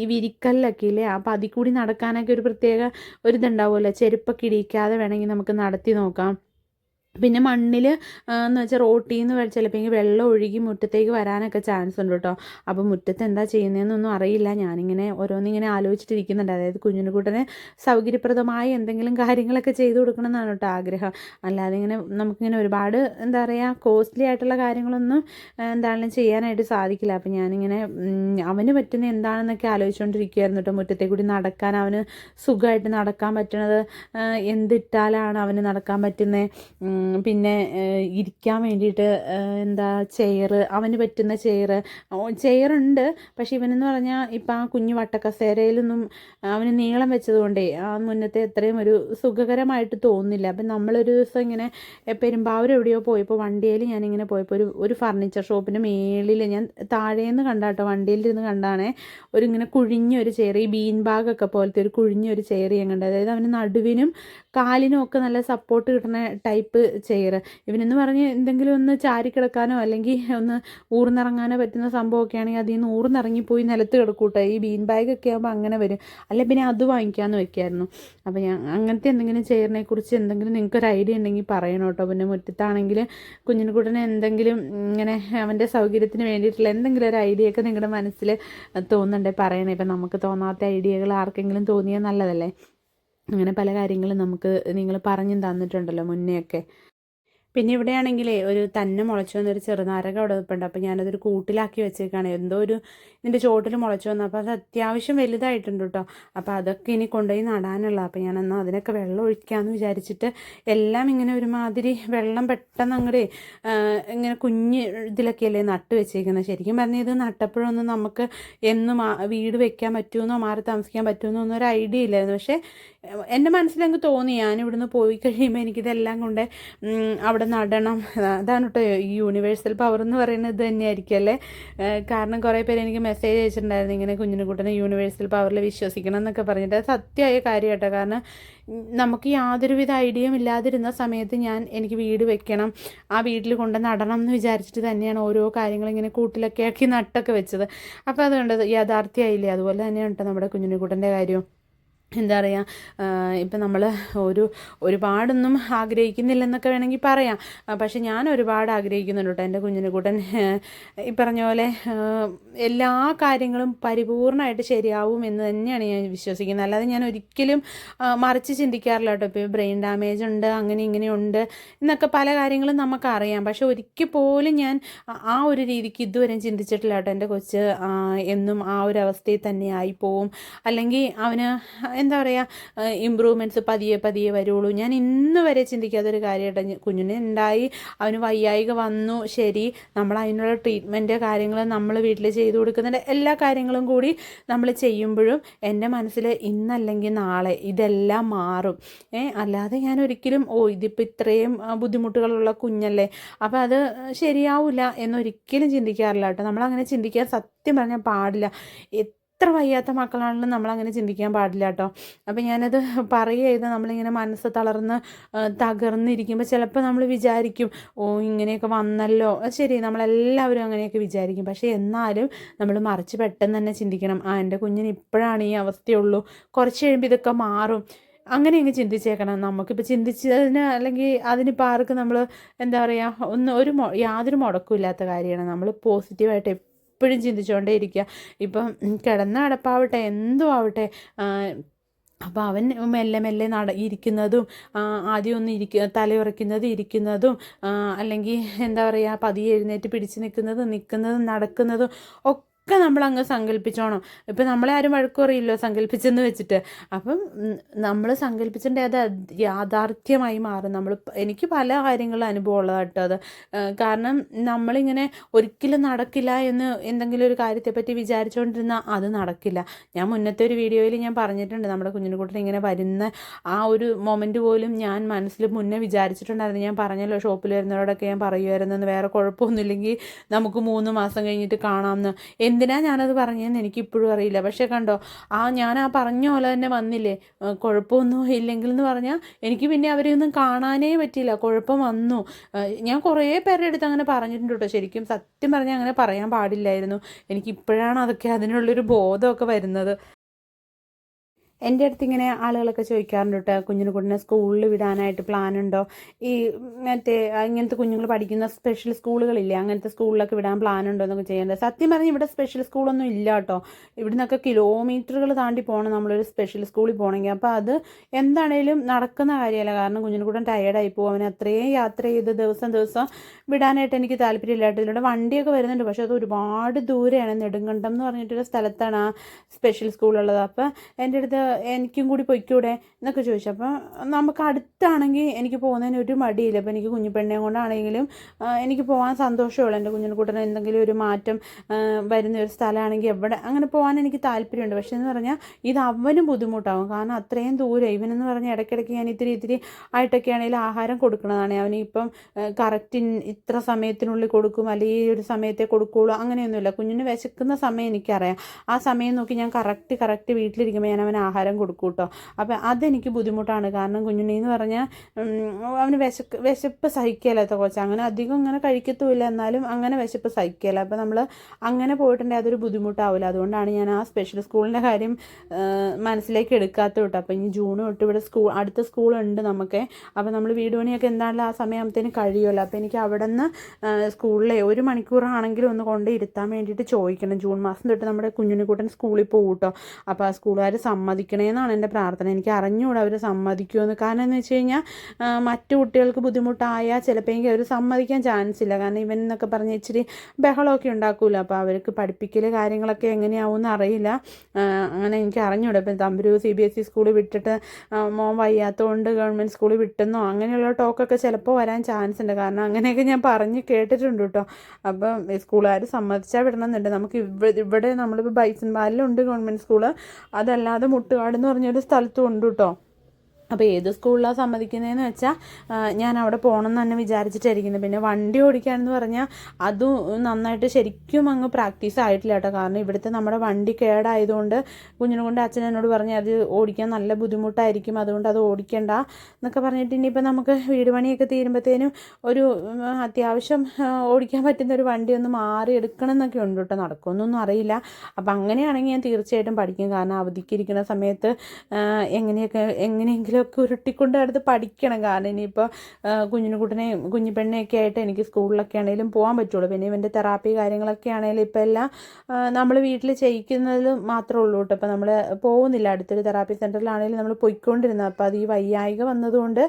ഈ വിരിക്കല്ലൊക്കെ ഇല്ലേ അപ്പോൾ അതിൽ കൂടി നടക്കാനൊക്കെ ഒരു പ്രത്യേക ഒരു ഇതുണ്ടാവുമല്ലോ. ചെരുപ്പൊക്കെ ഇടിക്കാതെ വേണമെങ്കിൽ നമുക്ക് നടത്തി നോക്കാം. പിന്നെ മണ്ണിൽ എന്ന് വെച്ചാൽ റോട്ടിൽ നിന്ന് ചിലപ്പോൾ വെള്ളം ഒഴുകി മുറ്റത്തേക്ക് വരാനൊക്കെ ചാൻസ് ഉണ്ട് കേട്ടോ അപ്പോൾ മുറ്റത്ത് എന്താ ചെയ്യുന്നതെന്നൊന്നും അറിയില്ല. ഞാനിങ്ങനെ ഓരോന്നിങ്ങനെ ആലോചിച്ചിട്ടിരിക്കുന്നുണ്ട്. അതായത് കുഞ്ഞിനുകൂട്ടന് സൗകര്യപ്രദമായ എന്തെങ്കിലും കാര്യങ്ങളൊക്കെ ചെയ്തു കൊടുക്കണം എന്നാണ് കേട്ടോ ആഗ്രഹം. അല്ലാതെ ഇങ്ങനെ നമുക്കിങ്ങനെ ഒരുപാട് എന്താ പറയുക കോസ്റ്റ്ലി ആയിട്ടുള്ള കാര്യങ്ങളൊന്നും എന്താണെങ്കിലും ചെയ്യാനായിട്ട് സാധിക്കില്ല. അപ്പോൾ ഞാനിങ്ങനെ അവന് പറ്റുന്ന എന്താണെന്നൊക്കെ ആലോചിച്ചുകൊണ്ടിരിക്കുകയായിരുന്നു കേട്ടോ മുറ്റത്തെ കൂടി നടക്കാൻ അവന് സുഖമായിട്ട് നടക്കാൻ പറ്റണത് എന്തിട്ടാലാണ് അവന് നടക്കാൻ പറ്റുന്നത് പിന്നെ ഇരിക്കാൻ വേണ്ടിയിട്ട് എന്താ ചെയർ അവന് പറ്റുന്ന ചെയർ ചെയറുണ്ട്. പക്ഷേ ഇവനെന്ന് പറഞ്ഞാൽ ഇപ്പം ആ കുഞ്ഞു വട്ടക്കസേരയിലൊന്നും അവന് നീളം വെച്ചതുകൊണ്ടേ ആ മുന്നത്തെ അത്രയും ഒരു സുഖകരമായിട്ട് തോന്നുന്നില്ല. അപ്പം നമ്മളൊരു ദിവസം ഇങ്ങനെ പെരുമ്പാവൂർ എവിടെയോ പോയപ്പോൾ വണ്ടിയിൽ ഞാനിങ്ങനെ പോയപ്പോൾ ഒരു ഒരു ഫർണിച്ചർ ഷോപ്പിന്റെ മേളിൽ ഞാൻ താഴേന്ന് കണ്ടാട്ടോ വണ്ടിയിലിരുന്ന് കണ്ടാണേ ഒരു ഇങ്ങനെ കുഴിഞ്ഞ ഒരു ചെയർ ഈ ബീൻ ബാഗൊക്കെ പോലത്തെ ഒരു കുഴിഞ്ഞ ഒരു ചെയർ ഞാൻ കണ്ടത്. അതായത് അവന് നടുവിനും കാലിനും ഒക്കെ നല്ല സപ്പോർട്ട് കിട്ടുന്ന ടൈപ്പ് ചെയ്യാറ്. ഇവനെന്ന് പറഞ്ഞ് എന്തെങ്കിലും ഒന്ന് ചാരിക്കിടക്കാനോ അല്ലെങ്കിൽ ഒന്ന് ഊർന്നിറങ്ങാനോ പറ്റുന്ന സംഭവമൊക്കെ ആണെങ്കിൽ അതിൽ നിന്ന് ഊർന്നിറങ്ങിപ്പോയി നിലത്ത് കിടക്കൂട്ടെ. ഈ ബീൻ ബാഗൊക്കെ ആകുമ്പോൾ അങ്ങനെ വരും. അല്ലെ പിന്നെ അത് വാങ്ങിക്കാമെന്ന് വെക്കായിരുന്നു. അപ്പോൾ ഞാൻ അങ്ങനത്തെ എന്തെങ്കിലും ചെയ്യുന്നതിനെ കുറിച്ച് എന്തെങ്കിലും നിങ്ങൾക്ക് ഒരു ഐഡിയ ഉണ്ടെങ്കിൽ പറയണം കേട്ടോ. പിന്നെ മുറ്റത്താണെങ്കിൽ കുഞ്ഞിനുകുട്ടനെ എന്തെങ്കിലും ഇങ്ങനെ അവന്റെ സൗകര്യത്തിന് വേണ്ടിയിട്ടുള്ള എന്തെങ്കിലും ഒരു ഐഡിയ ഒക്കെ നിങ്ങളുടെ മനസ്സിൽ തോന്നണ്ടേ പറയണേ. ഇപ്പം നമുക്ക് തോന്നാത്ത ഐഡിയകൾ ആർക്കെങ്കിലും തോന്നിയാൽ നല്ലതല്ലേ? അങ്ങനെ പല കാര്യങ്ങളും നമുക്ക് നിങ്ങൾ പറഞ്ഞു തന്നിട്ടുണ്ടല്ലോ മുന്നെയൊക്കെ. പിന്നെ ഇവിടെയാണെങ്കിലേ ഒരു തന്നെ മുളച്ചു വന്നൊരു ചെറുനാരക അവിടെ നിൽപ്പുണ്ട് അപ്പോൾ ഞാനതൊരു കൂട്ടിലാക്കി വെച്ചേക്കാണ്. എന്തോ ഒരു ഇതിന്റെ ചോട്ടിൽ മുളച്ചു വന്നു. അപ്പോൾ അത് അത്യാവശ്യം വലുതായിട്ടുണ്ട് കേട്ടോ അപ്പോൾ അതൊക്കെ ഇനി കൊണ്ടുപോയി നടാനുള്ള. അപ്പോൾ ഞാൻ എന്നാൽ അതിനൊക്കെ വെള്ളം ഒഴിക്കാമെന്ന് വിചാരിച്ചിട്ട് എല്ലാം ഇങ്ങനെ ഒരുമാതിരി വെള്ളം പെട്ടെന്ന് അങ്ങോട്ട് ഇങ്ങനെ കുഞ്ഞ് ഇതിലൊക്കെയല്ലേ നട്ട് വെച്ചേക്കുന്നത് ശരിക്കും പറഞ്ഞാൽ ഇത് നട്ടപ്പോഴൊന്നും നമുക്ക് എന്നും വീട് വെക്കാൻ പറ്റുമെന്നോ മാറി താമസിക്കാൻ പറ്റുമെന്നോ ഒന്നും ഒരു ഐഡിയ ഇല്ലായിരുന്നു. പക്ഷേ എന്റെ മനസ്സിലങ്ങ് തോന്നി ഞാൻ ഇവിടുന്ന് പോയി കഴിയുമ്പോൾ എനിക്കിതെല്ലാം കൊണ്ട് അവിടെ നടണം. അതാണ് കേട്ടോ ഈ യൂണിവേഴ്സൽ പവർ എന്ന് പറയുന്നത് ഇത് തന്നെയായിരിക്കും അല്ലേ? കാരണം കുറേ പേര് എനിക്ക് മെസ്സേജ് അയച്ചിട്ടുണ്ടായിരുന്നു. ഇങ്ങനെ കുഞ്ഞിനെക്കുട്ടനെ യൂണിവേഴ്സൽ പവറിൽ വിശ്വസിക്കണം എന്നൊക്കെ പറഞ്ഞിട്ട്. അത് സത്യമായ കാര്യം കേട്ടോ കാരണം നമുക്ക് യാതൊരുവിധ ഐഡിയയും ഇല്ലാതിരുന്ന സമയത്ത് ഞാൻ എനിക്ക് വീട് വെക്കണം. ആ വീട്ടിൽ കൊണ്ട് നടണം എന്ന് വിചാരിച്ചിട്ട് തന്നെയാണ് ഓരോ കാര്യങ്ങൾ ഇങ്ങനെ കൂട്ടിലൊക്കെ ആക്കി നട്ടൊക്കെ വെച്ചത്. അപ്പോൾ അതുകൊണ്ട് യാഥാർത്ഥ്യമായില്ലേ അതുപോലെ തന്നെയാണ് കേട്ടോ നമ്മുടെ കുഞ്ഞിനെക്കുട്ടന്റെ കാര്യം എന്താ പറയുക ഇപ്പം നമ്മൾ ഒരു ഒരുപാടൊന്നും ആഗ്രഹിക്കുന്നില്ലെന്നൊക്കെ വേണമെങ്കിൽ പറയാം. പക്ഷെ ഞാൻ ഒരുപാട് ആഗ്രഹിക്കുന്നുണ്ട് കേട്ടോ എന്റെ കുഞ്ഞിനെ കൂട്ടൻ. ഈ പറഞ്ഞ പോലെ എല്ലാ കാര്യങ്ങളും പരിപൂർണമായിട്ട് ശരിയാവും എന്ന് തന്നെയാണ് ഞാൻ വിശ്വസിക്കുന്നത്. അല്ലാതെ ഞാൻ ഒരിക്കലും മറിച്ച് ചിന്തിക്കാറില്ല കേട്ടോ. ഇപ്പോൾ ബ്രെയിൻ ഡാമേജ് ഉണ്ട് അങ്ങനെ ഇങ്ങനെയുണ്ട് എന്നൊക്കെ പല കാര്യങ്ങളും നമുക്കറിയാം. പക്ഷെ ഒരിക്കൽ പോലും ഞാൻ ആ ഒരു രീതിക്ക് ഇതുവരെ ചിന്തിച്ചിട്ടില്ല കേട്ടോ. എന്റെ കൊച്ച് എന്നും ആ ഒരു അവസ്ഥയിൽ തന്നെ ആയിപ്പോവും. പോവും അല്ലെങ്കിൽ അവന് എന്താ പറയുക ഇമ്പ്രൂവ്മെന്റ്സ് പതിയെ പതിയെ വരുള്ളൂ. ഞാൻ ഇന്ന് വരെ ചിന്തിക്കാത്തൊരു കാര്യമായിട്ട് കുഞ്ഞിന് ഉണ്ടായി അവന് വയ്യായിക വന്നു. ശരി നമ്മൾ അതിനുള്ള ട്രീറ്റ്മെന്റ് കാര്യങ്ങൾ നമ്മൾ വീട്ടിൽ ചെയ്തു കൊടുക്കുന്നുണ്ട്. എല്ലാ കാര്യങ്ങളും കൂടി നമ്മൾ ചെയ്യുമ്പോഴും എന്റെ മനസ്സിൽ ഇന്നല്ലെങ്കിൽ നാളെ ഇതെല്ലാം മാറും. ഏ അല്ലാതെ ഞാൻ ഒരിക്കലും ഓ ഇതിപ്പോൾ ഇത്രയും ബുദ്ധിമുട്ടുകളുള്ള കുഞ്ഞല്ലേ. അപ്പോൾ അത് ശരിയാവില്ല എന്നൊരിക്കലും ചിന്തിക്കാറില്ല കേട്ടോ. നമ്മളങ്ങനെ ചിന്തിക്കാൻ സത്യം പറഞ്ഞാൽ പാടില്ല. എത്ര വയ്യാത്ത മക്കളാണെങ്കിലും നമ്മളങ്ങനെ ചിന്തിക്കാൻ പാടില്ല കേട്ടോ. അപ്പോൾ ഞാനത് പറയുക നമ്മളിങ്ങനെ മനസ്സ് തളർന്ന് തകർന്നിരിക്കുമ്പോൾ ചിലപ്പോൾ നമ്മൾ വിചാരിക്കും ഓ ഇങ്ങനെയൊക്കെ വന്നല്ലോ. ശരി നമ്മളെല്ലാവരും അങ്ങനെയൊക്കെ വിചാരിക്കും. പക്ഷേ എന്നാലും നമ്മൾ മറിച്ച് പെട്ടെന്ന് തന്നെ ചിന്തിക്കണം. ആ എന്റെ കുഞ്ഞിന് ഇപ്പോഴാണ് ഈ അവസ്ഥയുള്ളൂ. കുറച്ച് കഴിയുമ്പോൾ ഇതൊക്കെ മാറും. അങ്ങനെ അങ്ങ് ചിന്തിച്ചേക്കണം. നമുക്കിപ്പോൾ ചിന്തിച്ചതിന് അല്ലെങ്കിൽ അതിനിപ്പോൾ ആർക്ക് നമ്മൾ എന്താ പറയുക ഒന്ന് ഒരു യാതൊരു മുടക്കമില്ലാത്ത കാര്യമാണ്. നമ്മൾ പോസിറ്റീവായിട്ട് എപ്പോഴും ചിന്തിച്ചുകൊണ്ടേ ഇരിക്കുക ഇപ്പം കിടന്ന അടപ്പാവട്ടെ എന്തും ആവട്ടെ അപ്പോൾ അവൻ മെല്ലെ മെല്ലെ നട ഇരിക്കുന്നതും ആദ്യം ഒന്ന് ഇരിക്ക തലയുറയ്ക്കുന്നത് ഇരിക്കുന്നതും അല്ലെങ്കിൽ എന്താ പറയുക പതിയെ എഴുന്നേറ്റ് പിടിച്ച് നിൽക്കുന്നതും നിൽക്കുന്നതും നടക്കുന്നതും ഒക്കെ ഒക്കെ നമ്മൾ അങ്ങ് സങ്കല്പിച്ചോണം ഇപ്പം നമ്മളെ ആരും വഴക്കുറയില്ലോ സങ്കല്പിച്ചെന്ന് വെച്ചിട്ട്. അപ്പം നമ്മൾ സങ്കല്പിച്ചിട്ട് അത് യാഥാർത്ഥ്യമായി മാറും. നമ്മൾ എനിക്ക് പല കാര്യങ്ങളും അനുഭവം ഉള്ളതാട്ടോ അത്. കാരണം നമ്മളിങ്ങനെ ഒരിക്കലും നടക്കില്ല എന്ന് എന്തെങ്കിലും ഒരു കാര്യത്തെപ്പറ്റി വിചാരിച്ചുകൊണ്ടിരുന്നാൽ അത് നടക്കില്ല. ഞാൻ മുന്നത്തെ ഒരു വീഡിയോയിൽ ഞാൻ പറഞ്ഞിട്ടുണ്ട്. നമ്മുടെ കുഞ്ഞിനെക്കുട്ടിന് ഇങ്ങനെ വരുന്ന ആ ഒരു മൊമെന്റ് പോലും ഞാൻ മനസ്സിൽ മുന്നേ വിചാരിച്ചിട്ടുണ്ടായിരുന്നു. ഞാൻ പറഞ്ഞല്ലോ ഷോപ്പിൽ വരുന്നവരോടൊക്കെ ഞാൻ പറയുമായിരുന്നു വേറെ കുഴപ്പമൊന്നുമില്ലെങ്കിൽ നമുക്ക് മൂന്ന് മാസം കഴിഞ്ഞിട്ട് കാണാമെന്ന് എന്തിനാ ഞാനത് പറഞ്ഞതെന്ന് എനിക്കിപ്പോഴും അറിയില്ല. പക്ഷേ കണ്ടോ ആ ഞാൻ ആ പറഞ്ഞ പോലെ തന്നെ വന്നില്ലേ? കുഴപ്പമൊന്നും ഇല്ലെങ്കിൽ എന്ന് പറഞ്ഞാൽ എനിക്ക് പിന്നെ അവരെയൊന്നും കാണാനേ പറ്റിയില്ല. കുഴപ്പം വന്നു. ഞാൻ കുറേ പേരുടെ അടുത്ത് അങ്ങനെ പറഞ്ഞിട്ടുണ്ട് കേട്ടോ. ശരിക്കും സത്യം പറഞ്ഞാൽ അങ്ങനെ പറയാൻ പാടില്ലായിരുന്നു. എനിക്കിപ്പോഴാണ് അതൊക്കെ അതിനുള്ളൊരു ബോധമൊക്കെ വരുന്നത്. എന്റെ അടുത്ത് ഇങ്ങനെ ആളുകളൊക്കെ ചോദിക്കാറുണ്ട് കേട്ടോ കുഞ്ഞിന് കുഞ്ഞിനെ സ്കൂളിൽ വിടാനായിട്ട് പ്ലാൻ ഉണ്ടോ? ഈ മറ്റേ ഇങ്ങനത്തെ കുഞ്ഞുങ്ങൾ പഠിക്കുന്ന സ്പെഷ്യൽ സ്കൂളുകളില്ലേ അങ്ങനത്തെ സ്കൂളിലൊക്കെ വിടാൻ പ്ലാൻ ഉണ്ടോ എന്നൊക്കെ ചെയ്യേണ്ടത് സത്യം പറഞ്ഞാൽ ഇവിടെ സ്പെഷ്യൽ സ്കൂളൊന്നും ഇല്ല കേട്ടോ ഇവിടെ നിന്നൊക്കെ കിലോമീറ്ററുകൾ താണ്ടി പോകണം നമ്മളൊരു സ്പെഷ്യൽ സ്കൂളിൽ പോകണമെങ്കിൽ അപ്പോൾ അത് എന്താണേലും നടക്കുന്ന കാര്യമല്ല കാരണം കുഞ്ഞിന് കൂടെ ടയേർഡായി പോകും. അവനെ അത്രയും യാത്ര ചെയ്ത് ദിവസം ദിവസം വിടാനായിട്ട് എനിക്ക് താല്പര്യമില്ലായിട്ട് ഇതിലൂടെ വണ്ടിയൊക്കെ വരുന്നുണ്ട്. പക്ഷേ അത് ഒരുപാട് ദൂരെയാണ്. നെടുങ്കണ്ടം എന്ന് പറഞ്ഞിട്ടൊരു സ്ഥലത്താണ് ആ സ്പെഷ്യൽ സ്കൂളുള്ളത് അപ്പോൾ എന്റെ അടുത്ത് എനിക്കും കൂടി പൊയ്ക്കൂടെ എന്നൊക്കെ ചോദിച്ചു. അപ്പം നമുക്ക് അടുത്താണെങ്കിൽ എനിക്ക് പോകുന്നതിന് ഒരു മടിയില്ല. അപ്പോൾ എനിക്ക് കുഞ്ഞിപ്പെണ്ണെ കൊണ്ടാണെങ്കിലും എനിക്ക് പോകാൻ സന്തോഷമുള്ളൂ. എന്റെ കുഞ്ഞിനെക്കൂട്ടന് എന്തെങ്കിലും ഒരു മാറ്റം വരുന്ന ഒരു സ്ഥലമാണെങ്കിൽ എവിടെ അങ്ങനെ പോകാൻ എനിക്ക് താല്പര്യമുണ്ട്. പക്ഷേ എന്ന് പറഞ്ഞാൽ ഇത് അവനും ബുദ്ധിമുട്ടാവും. കാരണം അത്രയും ദൂരം ഇവനെന്ന് പറഞ്ഞാൽ ഇടയ്ക്കിടയ്ക്ക് ഞാൻ ഇത്തിരി ഇത്തിരി ആയിട്ടൊക്കെ ആണെങ്കിൽ ആഹാരം കൊടുക്കുന്നതാണ്. അവനിപ്പം കറക്റ്റ് ഇത്ര സമയത്തിനുള്ളിൽ കൊടുക്കും അല്ലെങ്കിൽ ഈ ഒരു സമയത്തെ കൊടുക്കുകയുള്ളൂ അങ്ങനെയൊന്നുമില്ല. കുഞ്ഞിന് വിശക്കുന്ന സമയം എനിക്കറിയാം. ആ സമയം നോക്കി ഞാൻ കറക്റ്റ് കറക്റ്റ് വീട്ടിലിരിക്കുമ്പോൾ ഞാൻ അവൻ ആഹാരം ആഹാരം കൊടുക്കും കേട്ടോ അപ്പം അതെനിക്ക് ബുദ്ധിമുട്ടാണ്. കാരണം കുഞ്ഞുണ്ണി എന്ന് പറഞ്ഞാൽ അവന് വിശക്ക് വിശപ്പ് സഹിക്കലാത്ത കുറച്ച് അങ്ങനെ അധികം അങ്ങനെ കഴിക്കത്തുമില്ല. എന്നാലും അങ്ങനെ വിശപ്പ് സഹിക്കല. അപ്പം നമ്മൾ അങ്ങനെ പോയിട്ടുണ്ടെങ്കിൽ അതൊരു ബുദ്ധിമുട്ടാവില്ല അതുകൊണ്ടാണ് ഞാൻ ആ സ്പെഷ്യൽ സ്കൂളിന്റെ കാര്യം മനസ്സിലേക്ക് എടുക്കാത്ത കേട്ടോ. അപ്പം ഇനി ജൂൺ തൊട്ട് ഇവിടെ സ്കൂൾ അടുത്ത സ്കൂളുണ്ട് നമുക്ക്. അപ്പോൾ നമ്മൾ വീട് പണിയൊക്കെ എന്താണല്ലോ ആ സമയമാകുമ്പത്തേന് കഴിയുമല്ലോ. അപ്പോൾ എനിക്ക് അവിടെ നിന്ന് സ്കൂളിലെ ഒരു മണിക്കൂറാണെങ്കിലും ഒന്ന് കൊണ്ട് ഇരുത്താൻ വേണ്ടിയിട്ട് ചോദിക്കണം. ജൂൺ മാസം തൊട്ട് നമ്മുടെ കുഞ്ഞുണ്ണിക്കുട്ടൻ സ്കൂളിൽ പോകും കേട്ടോ അപ്പോൾ ആ സ്കൂളുകാർ സമ്മതിക്കണേന്നാണ് എന്റെ പ്രാർത്ഥന. എനിക്ക് അറിഞ്ഞുകൂടെ അവർ സമ്മതിക്കുമെന്ന് കാരണം എന്ന് വെച്ച് കഴിഞ്ഞാൽ മറ്റു കുട്ടികൾക്ക് ബുദ്ധിമുട്ടായാൽ ചിലപ്പോൾ എനിക്ക് അവർ സമ്മതിക്കാൻ ചാൻസ് ഇല്ല. കാരണം ഇവൻ എന്നൊക്കെ പറഞ്ഞ് ഇച്ചിരി ബഹളമൊക്കെ ഉണ്ടാക്കൂല? അപ്പോൾ അവർക്ക് പഠിപ്പിക്കൽ കാര്യങ്ങളൊക്കെ എങ്ങനെയാവുമെന്ന് അറിയില്ല. അങ്ങനെ എനിക്ക് അറിഞ്ഞൂടെ. ഇപ്പം Thamparoor C B S E സ്കൂളിൽ വിട്ടിട്ട് മോൻ വയ്യാത്തതുകൊണ്ട് ഗവൺമെന്റ് സ്കൂൾ വിട്ടെന്നോ? അങ്ങനെയുള്ള ടോക്കൊക്കെ ചിലപ്പോൾ വരാൻ ചാൻസ് ഉണ്ട് കാരണം അങ്ങനെയൊക്കെ ഞാൻ പറഞ്ഞ് കേട്ടിട്ടുണ്ട് കേട്ടോ അപ്പം സ്കൂളുകാർ സമ്മതിച്ചാൽ വിടണമെന്നുണ്ട് നമുക്ക് ഇവിടെ നമ്മളിപ്പോൾ ബൈസൻ ബാലിലുണ്ട് ഗവൺമെന്റ് സ്കൂൾ അതല്ലാതെ മുട്ടുകാട് എന്ന് പറഞ്ഞൊരു സ്ഥലത്തും ഉണ്ട് കേട്ടോ അപ്പോൾ ഏത് സ്കൂളിലാണ് സമ്മതിക്കുന്നതെന്ന് വെച്ചാൽ ഞാൻ അവിടെ പോകണം എന്ന് തന്നെ വിചാരിച്ചിട്ടായിരിക്കുന്നത് പിന്നെ വണ്ടി ഓടിക്കാമെന്ന് പറഞ്ഞാൽ അതും നന്നായിട്ട് ശരിക്കും അങ്ങ് പ്രാക്ടീസ് ആയിട്ടില്ല കേട്ടോ. കാരണം ഇവിടുത്തെ നമ്മുടെ വണ്ടി കേടായതുകൊണ്ട് കുഞ്ഞിനെ കൊണ്ട് അച്ഛൻ എന്നോട് പറഞ്ഞു അത് ഓടിക്കാൻ നല്ല ബുദ്ധിമുട്ടായിരിക്കും. അതുകൊണ്ട് അത് ഓടിക്കണ്ട എന്നൊക്കെ പറഞ്ഞിട്ട് ഇനിയിപ്പോൾ നമുക്ക് വീട് പണിയൊക്കെ തീരുമ്പോഴത്തേനും ഒരു അത്യാവശ്യം ഓടിക്കാൻ പറ്റുന്ന ഒരു വണ്ടി ഒന്ന് മാറി എടുക്കണം എന്നൊക്കെ ഉണ്ട് കേട്ടോ. നടക്കുമെന്നൊന്നും അറിയില്ല. അപ്പോൾ അങ്ങനെയാണെങ്കിൽ ഞാൻ തീർച്ചയായിട്ടും പഠിക്കും. കാരണം അവധിക്കിരിക്കുന്ന സമയത്ത് എങ്ങനെയൊക്കെ എങ്ങനെയെങ്കിലും ഒക്കെ അടുത്ത് പഠിക്കണം. കാരണം ഇനിയിപ്പോൾ കുഞ്ഞിനുകുട്ടനെയും കുഞ്ഞു പെണ്ണെയൊക്കെ ആയിട്ട് എനിക്ക് സ്കൂളിലൊക്കെ ആണെങ്കിലും പോകാൻ പറ്റുള്ളൂ. പിന്നെ ഇവന്റെ തെറാപ്പി കാര്യങ്ങളൊക്കെ ആണെങ്കിലും ഇപ്പം എല്ലാം നമ്മൾ വീട്ടിൽ ചെയ്യിക്കുന്നത് മാത്രമേ ഉള്ളൂ കേട്ടോ. അപ്പോൾ നമ്മൾ പോകുന്നില്ല. അടുത്തൊരു തെറാപ്പി സെന്ററിലാണെങ്കിലും നമ്മൾ പോയിക്കൊണ്ടിരുന്നത്. അപ്പോൾ അത് ഈ വയ്യായിക വന്നതുകൊണ്ട്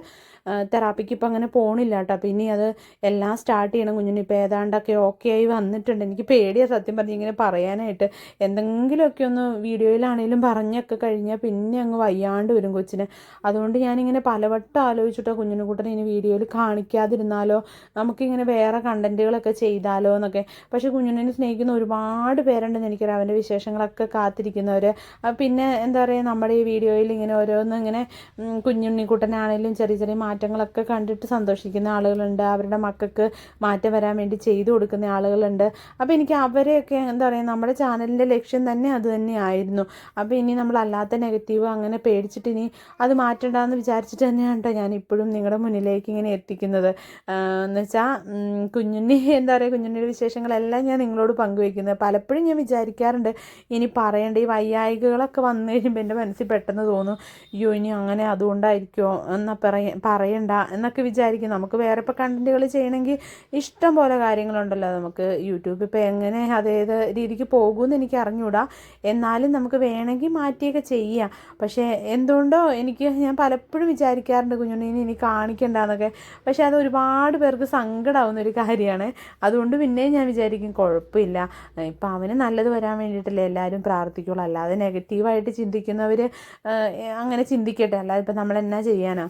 തെറാപ്പിക്ക് ഇപ്പം അങ്ങനെ പോകണില്ല കേട്ടോ. അപ്പം ഇനി അത് എല്ലാം സ്റ്റാർട്ട് ചെയ്യണം. കുഞ്ഞിന് ഇപ്പോൾ ഏതാണ്ടൊക്കെ ഓക്കെ ആയി വന്നിട്ടുണ്ട്. എനിക്ക് പേടിയാ സത്യം പറഞ്ഞ് ഇങ്ങനെ പറയാനായിട്ട്. എന്തെങ്കിലുമൊക്കെ ഒന്ന് വീഡിയോയിലാണെങ്കിലും പറഞ്ഞൊക്കെ കഴിഞ്ഞാൽ പിന്നെ അങ്ങ് വയ്യാണ്ട് വരും കൊച്ചിന്. അതുകൊണ്ട് ഞാനിങ്ങനെ പലവട്ടം ആലോചിച്ചിട്ടോ കുഞ്ഞിനെ കൂട്ടനെ ഇനി വീഡിയോയിൽ കാണിക്കാതിരുന്നാലോ നമുക്കിങ്ങനെ വേറെ കണ്ടന്റുകളൊക്കെ ചെയ്താലോ എന്നൊക്കെ. പക്ഷേ കുഞ്ഞിനെ സ്നേഹിക്കുന്ന ഒരുപാട് പേരുണ്ടെന്ന് എനിക്കറിയാം. അവന്റെ വിശേഷങ്ങളൊക്കെ കാത്തിരിക്കുന്നവർ പിന്നെ എന്താ പറയുക നമ്മുടെ ഈ വീഡിയോയിൽ ഇങ്ങനെ ഓരോന്ന് ഇങ്ങനെ കുഞ്ഞുണ്ണിക്കുട്ടനാണെങ്കിലും ചെറിയ ചെറിയ മാറ്റങ്ങളൊക്കെ കണ്ടിട്ട് സന്തോഷിക്കുന്ന ആളുകളുണ്ട്. അവരുടെ മക്കൾക്ക് മാറ്റം വരാൻ വേണ്ടി ചെയ്തു കൊടുക്കുന്ന ആളുകളുണ്ട്. അപ്പോൾ എനിക്ക് അവരെയൊക്കെ എന്താ പറയുക നമ്മുടെ ചാനലിന്റെ ലക്ഷ്യം തന്നെ അത് തന്നെയായിരുന്നു. അപ്പോൾ ഇനി നമ്മളല്ലാത്ത നെഗറ്റീവ് അങ്ങനെ പേടിച്ചിട്ട് ഇനി അത് മാറ്റണ്ടെന്ന് വിചാരിച്ചിട്ട് തന്നെയാണ് കേട്ടോ ഞാൻ ഇപ്പോഴും നിങ്ങളുടെ മുന്നിലേക്ക് ഇങ്ങനെ എത്തിക്കുന്നത്. എന്ന് വെച്ചാൽ കുഞ്ഞുണ്ണി എന്താ പറയുക കുഞ്ഞുണ്ണിയുടെ വിശേഷങ്ങളെല്ലാം ഞാൻ നിങ്ങളോട് പങ്കുവയ്ക്കുന്നത് പലപ്പോഴും ഞാൻ വിചാരിക്കാറുണ്ട് ഇനി പറയേണ്ട ഈ വയ്യായികകളൊക്കെ വന്നു കഴിയുമ്പോൾ എന്റെ മനസ്സിൽ പെട്ടെന്ന് തോന്നും അയ്യോ ഇനി അങ്ങനെ അതുകൊണ്ടായിരിക്കുമോ എന്നാൽ പറയ പറയണ്ട എന്നൊക്കെ വിചാരിക്കും. നമുക്ക് വേറെ ഇപ്പോൾ കണ്ടന്റുകൾ ചെയ്യണമെങ്കിൽ ഇഷ്ടം പോലെ കാര്യങ്ങളുണ്ടല്ലോ. നമുക്ക് യൂട്യൂബ് ഇപ്പോൾ എങ്ങനെ അതേത് രീതിക്ക് പോകുമെന്ന് എനിക്ക് അറിഞ്ഞുകൂടാ എന്നാലും നമുക്ക് വേണമെങ്കിൽ മാറ്റിയൊക്കെ ചെയ്യാം. പക്ഷേ എന്തുകൊണ്ടോ എനിക്ക് ഞാൻ പലപ്പോഴും വിചാരിക്കാറുണ്ട് കുഞ്ഞുണ്ണീനെ ഇനി കാണിക്കണ്ടെന്നൊക്കെ. പക്ഷേ അത് ഒരുപാട് പേർക്ക് സങ്കടമാവുന്ന ഒരു കാര്യമാണ്. അതുകൊണ്ട് പിന്നെയും ഞാൻ വിചാരിക്കും കുഴപ്പമില്ല. ഇപ്പം അവന് നല്ലത് വരാൻ വേണ്ടിയിട്ടല്ലേ എല്ലാവരും പ്രാർത്ഥിക്കുള്ളൂ. അല്ലാതെ നെഗറ്റീവായിട്ട് ചിന്തിക്കുന്നവർ അങ്ങനെ ചിന്തിക്കട്ടെ. അല്ലാതെ ഇപ്പം നമ്മൾ എന്നാ ചെയ്യാനാ?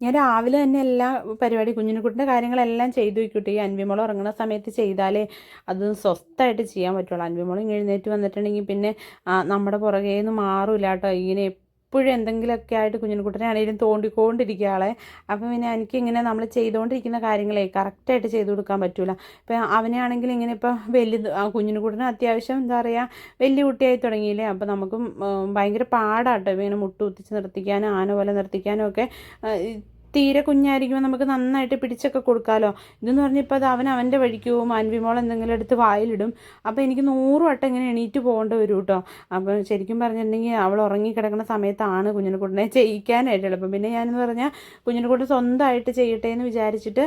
ഞാൻ രാവിലെ തന്നെ എല്ലാ പരിപാടി കുഞ്ഞിനെക്കുട്ടിന്റെ കാര്യങ്ങളെല്ലാം ചെയ്തു വയ്ക്കട്ടെ ഈ അൻവിമോൾ ഉറങ്ങുന്ന സമയത്ത് ചെയ്താലേ അത് സ്വസ്ഥമായിട്ട് ചെയ്യാൻ പറ്റുള്ളൂ. അൻവിമോൾ എഴുന്നേറ്റ് വന്നിട്ടുണ്ടെങ്കിൽ പിന്നെ നമ്മുടെ പുറകെ നിന്ന് മാറില്ല കേട്ടോ. ഇങ്ങനെ എപ്പോഴും എന്തെങ്കിലുമൊക്കെ ആയിട്ട് കുഞ്ഞിനുകുട്ടനെ ആണെങ്കിലും തോണ്ടിക്കൊണ്ടിരിക്കുക ആളെ. അപ്പം പിന്നെ എനിക്കിങ്ങനെ നമ്മൾ ചെയ്തുകൊണ്ടിരിക്കുന്ന കാര്യങ്ങളെ കറക്റ്റായിട്ട് ചെയ്തു കൊടുക്കാൻ പറ്റില്ല ഇപ്പം അവനെ ആണെങ്കിൽ ഇങ്ങനെ ഇപ്പോൾ വലിയ ആ കുഞ്ഞിനെക്കുട്ടന് അത്യാവശ്യം എന്താ പറയുക വലിയ കുട്ടിയായി തുടങ്ങിയില്ലേ? അപ്പം നമുക്കും ഭയങ്കര പാടാട്ടോ ഇങ്ങനെ മുട്ടുകുത്തിച്ച് നിർത്തിക്കാനും ആന പോലെ നിർത്തിക്കാനും ഒക്കെ. തീരെ കുഞ്ഞായിരിക്കുമ്പോൾ നമുക്ക് നന്നായിട്ട് പിടിച്ചൊക്കെ കൊടുക്കാമല്ലോ ഇതെന്ന് പറഞ്ഞപ്പോൾ അത് അവൻ അവന്റെ വഴിക്ക് പോകും അൻവിമോൾ എന്തെങ്കിലും എടുത്ത് വായിലിടും. അപ്പോൾ എനിക്ക് നൂറ് വട്ടം ഇങ്ങനെ എണീറ്റ് പോകേണ്ടി വരും കേട്ടോ. അപ്പോൾ ശരിക്കും പറഞ്ഞിട്ടുണ്ടെങ്കിൽ അവൾ ഉറങ്ങിക്കിടക്കുന്ന സമയത്താണ് കുഞ്ഞിനെക്കുട്ടനെ ചെയ്യിക്കാനായിട്ട് എളുപ്പം പിന്നെ ഞാനെന്ന് പറഞ്ഞാൽ കുഞ്ഞിനെക്കുട്ടൻ സ്വന്തമായിട്ട് ചെയ്യട്ടെ എന്ന് വിചാരിച്ചിട്ട്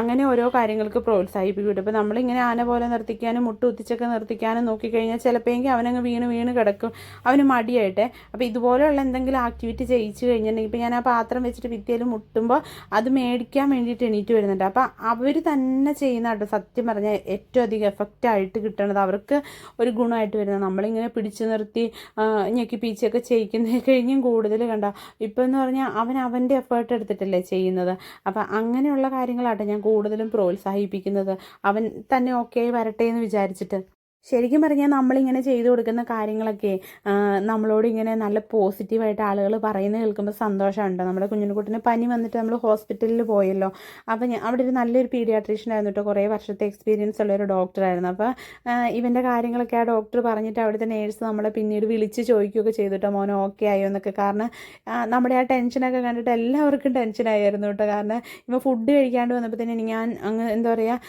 അങ്ങനെ ഓരോ കാര്യങ്ങൾക്ക് പ്രോത്സാഹിപ്പിക്കും അപ്പോൾ നമ്മളിങ്ങനെ ആന പോലെ നിർത്തിക്കാനും മുട്ട് കുത്തിച്ചൊക്കെ നിർത്തിക്കാനും നോക്കിക്കഴിഞ്ഞാൽ ചിലപ്പോഴെങ്കിൽ അവനങ്ങ് വീണ് വീണ് കിടക്കും. അവന് മടിയായിട്ട്. അപ്പോൾ ഇതുപോലെയുള്ള എന്തെങ്കിലും ആക്ടിവിറ്റി ചെയ്യിച്ചു കഴിഞ്ഞിട്ടുണ്ടെങ്കിൽ ഇപ്പോൾ ഞാൻ ആ പാത്രം വെച്ചിട്ട് ഭിത്തിയിൽ മുട്ടുമ്പോൾ അത് മേടിക്കാൻ വേണ്ടിയിട്ട് എണീറ്റ് വരുന്നുണ്ട്. അപ്പോൾ അവർ തന്നെ ചെയ്യുന്ന കേട്ടോ സത്യം പറഞ്ഞാൽ ഏറ്റവും അധികം എഫക്റ്റ് ആയിട്ട് കിട്ടുന്നത് അവർക്ക് ഒരു ഗുണമായിട്ട് വരുന്നത്. നമ്മളിങ്ങനെ പിടിച്ചു നിർത്തി ഞെക്കി പീച്ചൊക്കെ ചെയ്യിക്കുന്നത് കഴിഞ്ഞും കൂടുതൽ കണ്ട. ഇപ്പം എന്ന് പറഞ്ഞാൽ അവൻ അവന്റെ എഫേർട്ട് എടുത്തിട്ടല്ലേ ചെയ്യുന്നത്. അപ്പം അങ്ങനെയുള്ള കാര്യങ്ങളാട്ടോ ഞാൻ കൂടുതലും പ്രോത്സാഹിപ്പിക്കുന്നത്. അവൻ തന്നെ ഓക്കെ ആയി വരട്ടെ എന്ന് വിചാരിച്ചിട്ട്. ശരിക്കും പറഞ്ഞാൽ നമ്മളിങ്ങനെ ചെയ്തു കൊടുക്കുന്ന കാര്യങ്ങളൊക്കെ നമ്മളോട് ഇങ്ങനെ നല്ല പോസിറ്റീവായിട്ട് ആളുകൾ പറയുന്നത് കേൾക്കുമ്പോൾ സന്തോഷമുണ്ട് നമ്മുടെ കുഞ്ഞിനുകുട്ടിന് പനി വന്നിട്ട് നമ്മൾ ഹോസ്പിറ്റലിൽ പോയല്ലോ. അപ്പോൾ ഞാൻ അവിടെ ഒരു നല്ലൊരു പീഡിയാട്രീഷ്യൻ ആയിരുന്നു കേട്ടോ കുറേ വർഷത്തെ എക്സ്പീരിയൻസ് ഉള്ള ഒരു ഡോക്ടറായിരുന്നു അപ്പോൾ ഇവന്റെ കാര്യങ്ങളൊക്കെ ആ ഡോക്ടർ പറഞ്ഞിട്ട് അവിടുത്തെ നേഴ്സ് നമ്മളെ പിന്നീട് വിളിച്ച് ചോദിക്കുകയൊക്കെ ചെയ്തു കേട്ടോ മോനെ ഓക്കെ ആയോ എന്നൊക്കെ. കാരണം നമ്മുടെ ആ ടെൻഷനൊക്കെ കണ്ടിട്ട് എല്ലാവർക്കും ടെൻഷനായിരുന്നു കേട്ടോ കാരണം ഇപ്പോൾ ഫുഡ് കഴിക്കാണ്ട് വന്നപ്പോൾ തന്നെ ഞാൻ അങ്ങ് എന്താ പറയുക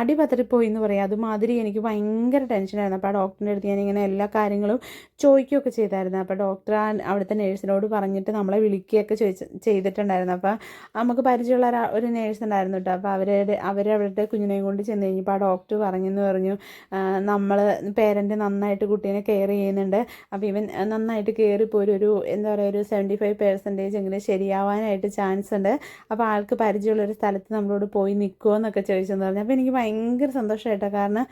അടി പതറിപ്പോയി എന്ന് പറയാം. അതുമാതിരി എനിക്ക് ഭയങ്കര ടെൻഷനായിരുന്നു അപ്പോൾ ആ ഡോക്ടറിന്റെ അടുത്ത് ഞാനിങ്ങനെ എല്ലാ കാര്യങ്ങളും ചോദിക്കുകയൊക്കെ ചെയ്തായിരുന്നു. അപ്പോൾ ഡോക്ടർ ആ അവിടുത്തെ നേഴ്സിനോട് പറഞ്ഞിട്ട് നമ്മളെ വിളിക്കുകയൊക്കെ ചെയ്തിട്ടുണ്ടായിരുന്നു. അപ്പോൾ നമുക്ക് പരിചയമുള്ള ഒരാ- നേഴ്സ് ഉണ്ടായിരുന്നു കേട്ടോ അപ്പോൾ അവരുടെ അവരവിടുത്തെ കുഞ്ഞിനെയും കൊണ്ട് ചെന്ന് കഴിഞ്ഞപ്പോൾ ആ ഡോക്ടർ പറഞ്ഞെന്ന് പറഞ്ഞു നമ്മൾ പേരന്റ് നന്നായിട്ട് കുട്ടീനെ കെയർ ചെയ്യുന്നുണ്ട്. അപ്പോൾ ഇവൻ നന്നായിട്ട് കയറി ഇപ്പോൾ ഒരു എന്താ പറയുക ഒരു സെവന്റി ഫൈവ് പെർസെന്റേജ് എങ്കിലും ശരിയാവാനായിട്ട് ചാൻസ് ഉണ്ട്. അപ്പോൾ ആൾക്ക് പരിചയമുള്ള ഒരു സ്ഥലത്ത് നമ്മളോട് പോയി നിൽക്കുമോ എന്നൊക്കെ ചോദിച്ചെന്ന് പറഞ്ഞു. അപ്പോൾ എനിക്ക് ഭയങ്കര സന്തോഷമായിട്ടോ കാരണം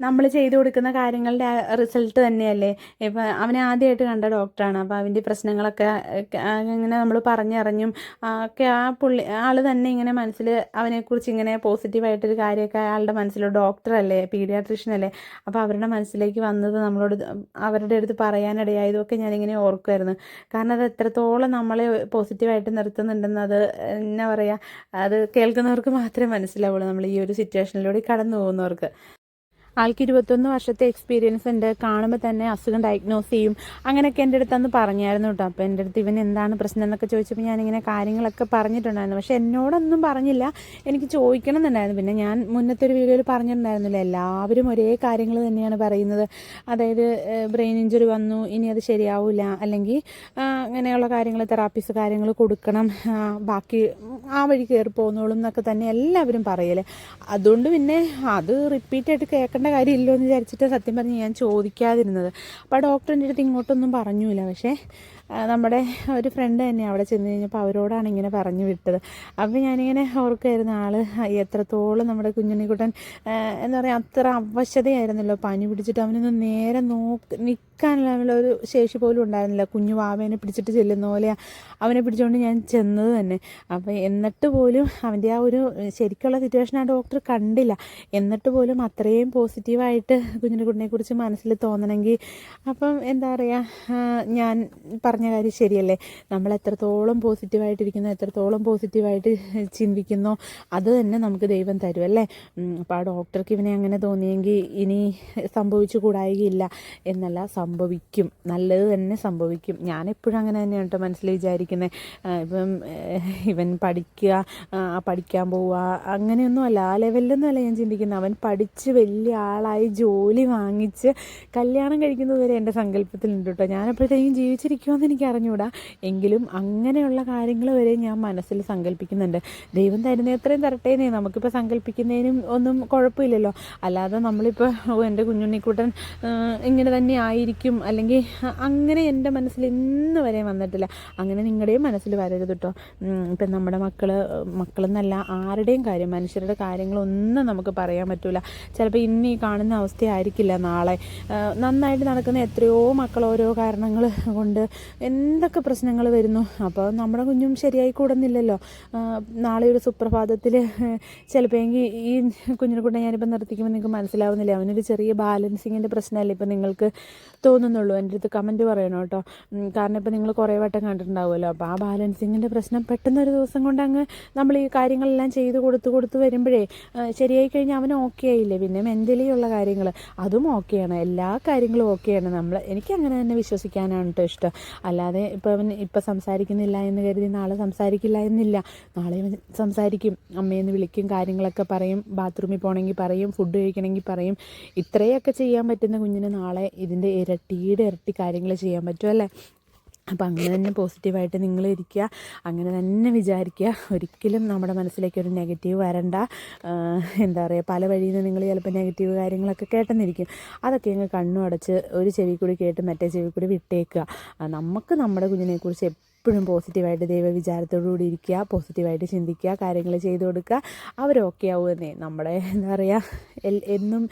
നമ്മൾ ചെയ്തു കൊടുക്കുന്ന കാര്യങ്ങളുടെ റിസൾട്ട് തന്നെയല്ലേ? ഇപ്പം അവനെ ആദ്യമായിട്ട് കണ്ട ഡോക്ടറാണ് അപ്പോൾ അവന്റെ പ്രശ്നങ്ങളൊക്കെ ഇങ്ങനെ നമ്മൾ പറഞ്ഞറിഞ്ഞും ഒക്കെ ആ പുള്ളി ആൾ തന്നെ ഇങ്ങനെ മനസ്സിൽ അവനെക്കുറിച്ച് ഇങ്ങനെ പോസിറ്റീവായിട്ടൊരു കാര്യമൊക്കെ അയാളുടെ മനസ്സിൽ ഡോക്ടറല്ലേ പീഡിയാട്രീഷ്യൻ അല്ലേ അപ്പോൾ അവരുടെ മനസ്സിലേക്ക് വന്നത് നമ്മളോട് അവരുടെ അടുത്ത് പറയാനിടയായതൊക്കെ ഞാനിങ്ങനെ ഓർക്കുമായിരുന്നു കാരണം അത് എത്രത്തോളം നമ്മളെ പോസിറ്റീവായിട്ട് നിർത്തുന്നുണ്ടെന്ന് അത് എന്നാ പറയുക അത് കേൾക്കുന്നവർക്ക് മാത്രമേ മനസ്സിലാവുള്ളൂ നമ്മൾ ഈ ഒരു സിറ്റുവേഷനിലൂടെ കടന്നു പോകുന്നവർക്ക്. ആൾക്ക് ഇരുപത്തൊന്ന് വർഷത്തെ എക്സ്പീരിയൻസ് ഉണ്ട്. കാണുമ്പോൾ തന്നെ അസുഖം ഡയഗ്നോസ് ചെയ്യും. അങ്ങനെയൊക്കെ എന്റെ അടുത്ത് അന്ന് പറഞ്ഞായിരുന്നു കേട്ടോ അപ്പോൾ എന്റെ അടുത്ത് ഇവൻ എന്താണ് പ്രശ്നം എന്നൊക്കെ ചോദിച്ചപ്പോൾ ഞാനിങ്ങനെ കാര്യങ്ങളൊക്കെ പറഞ്ഞിട്ടുണ്ടായിരുന്നു. പക്ഷെ എന്നോടൊന്നും പറഞ്ഞില്ല. എനിക്ക് ചോദിക്കണം എന്നുണ്ടായിരുന്നു. പിന്നെ ഞാൻ മുന്നത്തെ ഒരു വീഡിയോയിൽ പറഞ്ഞിട്ടുണ്ടായിരുന്നില്ല. എല്ലാവരും ഒരേ കാര്യങ്ങൾ തന്നെയാണ് പറയുന്നത്. അതായത് ബ്രെയിൻ ഇഞ്ചുറി വന്നു. ഇനി അത് ശരിയാവില്ല അല്ലെങ്കിൽ അങ്ങനെയുള്ള കാര്യങ്ങൾ തെറാപ്പീസ് കാര്യങ്ങൾ കൊടുക്കണം. ബാക്കി ആ വഴി കയറി പോകുന്നോളും എന്നൊക്കെ തന്നെ എല്ലാവരും പറയൽ. അതുകൊണ്ട് പിന്നെ അത് റിപ്പീറ്റ് ആയിട്ട് കേൾക്കേണ്ട കാര്യമില്ലോ എന്ന് വിചാരിച്ചിട്ട് സത്യം പറഞ്ഞ് ഞാൻ ചോദിക്കാതിരുന്നത്. അപ്പോൾ ഡോക്ടറിന്റെ അടുത്ത് ഇങ്ങോട്ടൊന്നും പറഞ്ഞില്ല പക്ഷേ നമ്മുടെ ഒരു ഫ്രണ്ട് തന്നെ അവിടെ ചെന്ന് കഴിഞ്ഞപ്പോൾ അവരോടാണ് ഇങ്ങനെ പറഞ്ഞു വിട്ടത്. അപ്പോൾ ഞാനിങ്ങനെ ഓർക്കായിരുന്നു ആൾ എത്രത്തോളം നമ്മുടെ കുഞ്ഞുണ്ണിക്കുട്ടൻ എന്താ പറയുക അത്ര അവശതയായിരുന്നല്ലോ. പനി പിടിച്ചിട്ട് അവനൊന്നും നേരെ നോക്ക് നിൽക്കാനുള്ള ഒരു ശേഷി പോലും ഉണ്ടായിരുന്നില്ല. കുഞ്ഞു വാവേനെ പിടിച്ചിട്ട് ചെല്ലുന്ന പോലെ അവനെ പിടിച്ചുകൊണ്ട് ഞാൻ ചെന്നത് തന്നെ. അപ്പോൾ എന്നിട്ട് പോലും അവന്റെ ആ ഒരു ശരിക്കുള്ള സിറ്റുവേഷൻ ആ ഡോക്ടർ കണ്ടില്ല. എന്നിട്ട് പോലും അത്രയും പോസിറ്റീവായിട്ട് കുഞ്ഞിനെ കുറിച്ച് മനസ്സിൽ തോന്നണമെങ്കിൽ അപ്പം എന്താ പറയുക ഞാൻ കാര്യം ശരിയല്ലേ? നമ്മൾ എത്രത്തോളം പോസിറ്റീവായിട്ടിരിക്കുന്നോ എത്രത്തോളം പോസിറ്റീവായിട്ട് ചിന്തിക്കുന്നോ അത് തന്നെ നമുക്ക് ദൈവം തരും അല്ലേ? അപ്പോൾ ആ ഡോക്ടർക്ക് ഇവനെ അങ്ങനെ തോന്നിയെങ്കിൽ ഇനി സംഭവിച്ചു കൂടായികയില്ല എന്നല്ല സംഭവിക്കും. നല്ലത് തന്നെ സംഭവിക്കും. ഞാനെപ്പോഴും അങ്ങനെ തന്നെയാണ് കേട്ടോ മനസ്സിൽ വിചാരിക്കുന്നത് ഇപ്പം ഇവൻ പഠിക്കുക പഠിക്കാൻ പോവുക അങ്ങനെയൊന്നും അല്ല. ആ ലെവലിലൊന്നും അല്ല ഞാൻ ചിന്തിക്കുന്നത് അവൻ പഠിച്ച് വലിയ ആളായി ജോലി വാങ്ങിച്ച് കല്യാണം കഴിക്കുന്നത് വരെ എന്റെ സങ്കല്പത്തിലുണ്ട് കേട്ടോ. ഞാനപ്പോഴത്തേക്കും ജീവിച്ചിരിക്കുമെന്ന് എനിക്ക് അറിഞ്ഞുകൂടാ എങ്കിലും അങ്ങനെയുള്ള കാര്യങ്ങൾ വരെ ഞാൻ മനസ്സിൽ സങ്കല്പിക്കുന്നുണ്ട് ദൈവം തരുന്ന എത്രയും തരട്ടേന്നേ നമുക്കിപ്പോൾ സങ്കല്പിക്കുന്നതിനും ഒന്നും കുഴപ്പമില്ലല്ലോ. അല്ലാതെ നമ്മളിപ്പോൾ എന്റെ കുഞ്ഞുണ്ണിക്കുട്ടൻ ഇങ്ങനെ തന്നെ ആയിരിക്കും. അല്ലെങ്കിൽ അങ്ങനെ എന്റെ മനസ്സിൽ ഇന്ന് വരെ വന്നിട്ടില്ല. അങ്ങനെ നിങ്ങളുടെയും മനസ്സിൽ വരരുത് കേട്ടോ ഇപ്പം നമ്മുടെ മക്കൾ മക്കളെന്നല്ല ആരുടെയും കാര്യം മനുഷ്യരുടെ കാര്യങ്ങളൊന്നും നമുക്ക് പറയാൻ പറ്റില്ല ചിലപ്പോൾ ഇന്ന് ഈ കാണുന്ന അവസ്ഥയായിരിക്കില്ല നാളെ. നന്നായിട്ട് നടക്കുന്ന എത്രയോ മക്കൾ ഓരോ കാരണങ്ങൾ കൊണ്ട് എന്തൊക്കെ പ്രശ്നങ്ങൾ വരുന്നു? അപ്പോൾ നമ്മുടെ കുഞ്ഞും ശരിയായി കൂടുന്നില്ലല്ലോ. നാളെ ഒരു സുപ്രഭാതത്തിൽ ചിലപ്പോൾ എങ്കിൽ ഈ കുഞ്ഞിനെ കൊണ്ട് ഞാനിപ്പോൾ നിർത്തിക്കുമ്പോൾ നിങ്ങൾക്ക് മനസ്സിലാവുന്നില്ല? അവനൊരു ചെറിയ ബാലൻസിങ്ങിന്റെ പ്രശ്നമല്ലേ ഇപ്പം നിങ്ങൾക്ക് തോന്നുന്നുള്ളൂ? എന്റെ അടുത്ത് കമന്റ് പറയണം കേട്ടോ കാരണം ഇപ്പോൾ നിങ്ങൾ കുറേ വട്ടം കണ്ടിട്ടുണ്ടാവുമല്ലോ. അപ്പോൾ ആ ബാലൻസിങ്ങിന്റെ പ്രശ്നം പെട്ടെന്ന് ഒരു ദിവസം കൊണ്ട് അങ്ങ് നമ്മൾ ഈ കാര്യങ്ങളെല്ലാം ചെയ്ത് കൊടുത്ത് കൊടുത്ത് വരുമ്പോഴേ ശരിയായി കഴിഞ്ഞാൽ അവന് ഓക്കെ ആയില്ലേ? പിന്നെ മെന്റലി ഉള്ള കാര്യങ്ങൾ അതും ഓക്കെയാണ് എല്ലാ കാര്യങ്ങളും ഓക്കെയാണ് നമ്മൾ എനിക്ക് അങ്ങനെ തന്നെ വിശ്വസിക്കാനാണ് കേട്ടോ ഇഷ്ടം. അല്ലാതെ ഇപ്പോൾ അവൻ ഇപ്പം സംസാരിക്കുന്നില്ല എന്ന് കരുതി നാളെ സംസാരിക്കില്ല എന്നില്ല. നാളെ അവൻ സംസാരിക്കും. അമ്മയെന്ന് വിളിക്കും കാര്യങ്ങളൊക്കെ പറയും ബാത്റൂമിൽ പോകണമെങ്കിൽ പറയും ഫുഡ് കഴിക്കണമെങ്കിൽ പറയും. ഇത്രയൊക്കെ ചെയ്യാൻ പറ്റുന്ന കുഞ്ഞിന് നാളെ ഇതിന്റെ ഇരട്ടിയുടെ ഇരട്ടി കാര്യങ്ങൾ ചെയ്യാൻ പറ്റും അല്ലേ? അപ്പം അങ്ങനെ തന്നെ പോസിറ്റീവായിട്ട് നിങ്ങൾ ഇരിക്കുക അങ്ങനെ തന്നെ വിചാരിക്കുക. ഒരിക്കലും നമ്മുടെ മനസ്സിലേക്ക് ഒരു നെഗറ്റീവ് വരണ്ട. എന്താ പറയുക പല വഴിയിൽ നിന്ന് നിങ്ങൾ ചിലപ്പോൾ നെഗറ്റീവ് കാര്യങ്ങളൊക്കെ കേട്ടെന്നിരിക്കും. അതൊക്കെ അങ്ങ് കണ്ണും അടച്ച് ഒരു ചെവി കൂടി കേട്ട് മറ്റേ ചെവി കൂടി വിട്ടേക്കുക. നമുക്ക് നമ്മുടെ കുഞ്ഞിനെക്കുറിച്ച് എപ്പോഴും പോസിറ്റീവായിട്ട് ദൈവ വിചാരത്തോടുകൂടി ഇരിക്കുക പോസിറ്റീവായിട്ട് ചിന്തിക്കുക കാര്യങ്ങൾ ചെയ്തു കൊടുക്കുക അവരൊക്കെ ആവുമെന്നേ നമ്മുടെ എന്താ പറയുക എന്നും